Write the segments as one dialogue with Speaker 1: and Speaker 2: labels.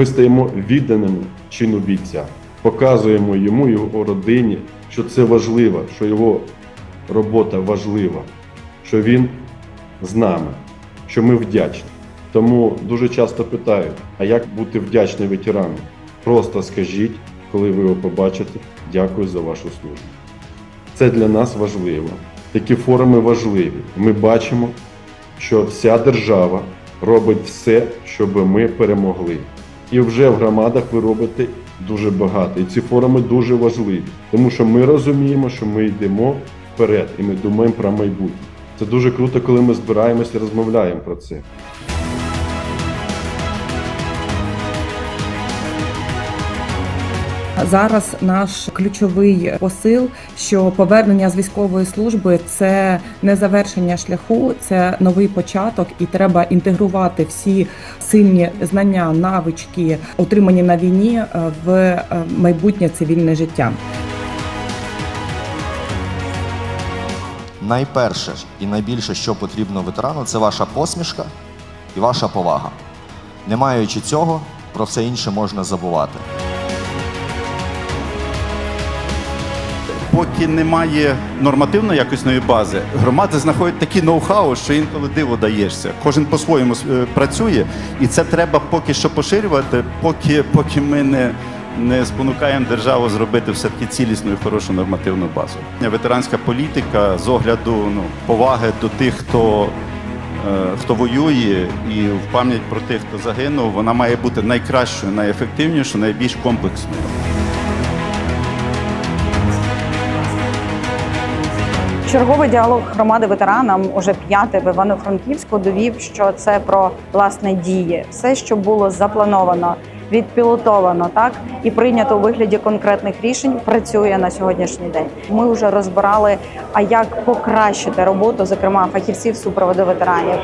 Speaker 1: Ми стаємо відданими чину бійця, показуємо йому його родині, що це важливо, що його робота важлива, що він з нами, що ми вдячні. Тому дуже часто питають, а як бути вдячним ветерану? Просто скажіть, коли ви його побачите, дякую за вашу службу. Це для нас важливо. Такі форуми важливі. Ми бачимо, що вся держава робить все, щоб ми перемогли. І вже в громадах ви робите дуже багато. І ці форуми дуже важливі, тому що ми розуміємо, що ми йдемо вперед і ми думаємо про майбутнє. Це дуже круто, коли ми збираємося і розмовляємо про це.
Speaker 2: Зараз наш ключовий посил, що повернення з військової служби це не завершення шляху, це новий початок, і треба інтегрувати всі сильні знання, навички, отримані на війні, е, в е, майбутнє цивільне життя.
Speaker 3: Найперше і найбільше, що потрібно ветерану, це ваша посмішка і ваша повага. Не маючи цього, про все інше можна забувати.
Speaker 4: Поки немає нормативно-якісної бази, громади знаходять такі ноу-хау, що інколи диво даєшся. Кожен по-своєму е, працює, і це треба поки що поширювати, поки, поки ми не, не спонукаємо державу зробити все-таки цілісну і хорошу нормативну базу. Ветеранська політика з огляду ну, поваги до тих, хто, е, хто воює, і в пам'ять про тих, хто загинув, вона має бути найкращою, найефективнішою, найбільш комплексною.
Speaker 5: Черговий діалог громади ветеранам уже п'яте в Івано-Франківську довів, що це про власне дії, все, що було заплановано, відпілотовано, так і прийнято у вигляді конкретних рішень, працює на сьогоднішній день. Ми вже розбирали, а як покращити роботу, зокрема фахівців супроводу ветеранів,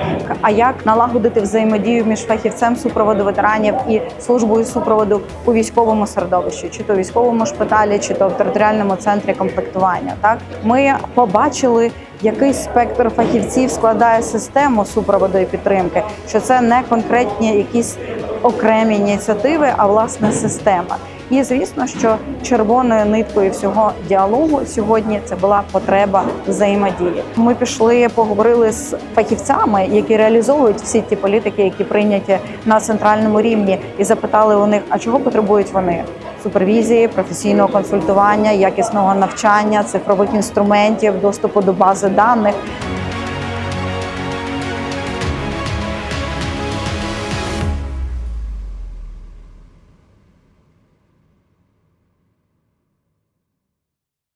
Speaker 5: а як налагодити взаємодію між фахівцем супроводу ветеранів і службою супроводу у військовому середовищі, чи то в військовому шпиталі, чи то в територіальному центрі комплектування. Так ми побачили. Який спектр фахівців складає систему супроводу і підтримки? Що це не конкретні якісь окремі ініціативи, а власне система. І звісно, що червоною ниткою всього діалогу сьогодні це була потреба взаємодії. Ми пішли, поговорили з фахівцями, які реалізовують всі ті політики, які прийняті на центральному рівні, і запитали у них, а чого потребують вони. Супервізії, професійного консультування, якісного навчання, цифрових інструментів, доступу до бази даних.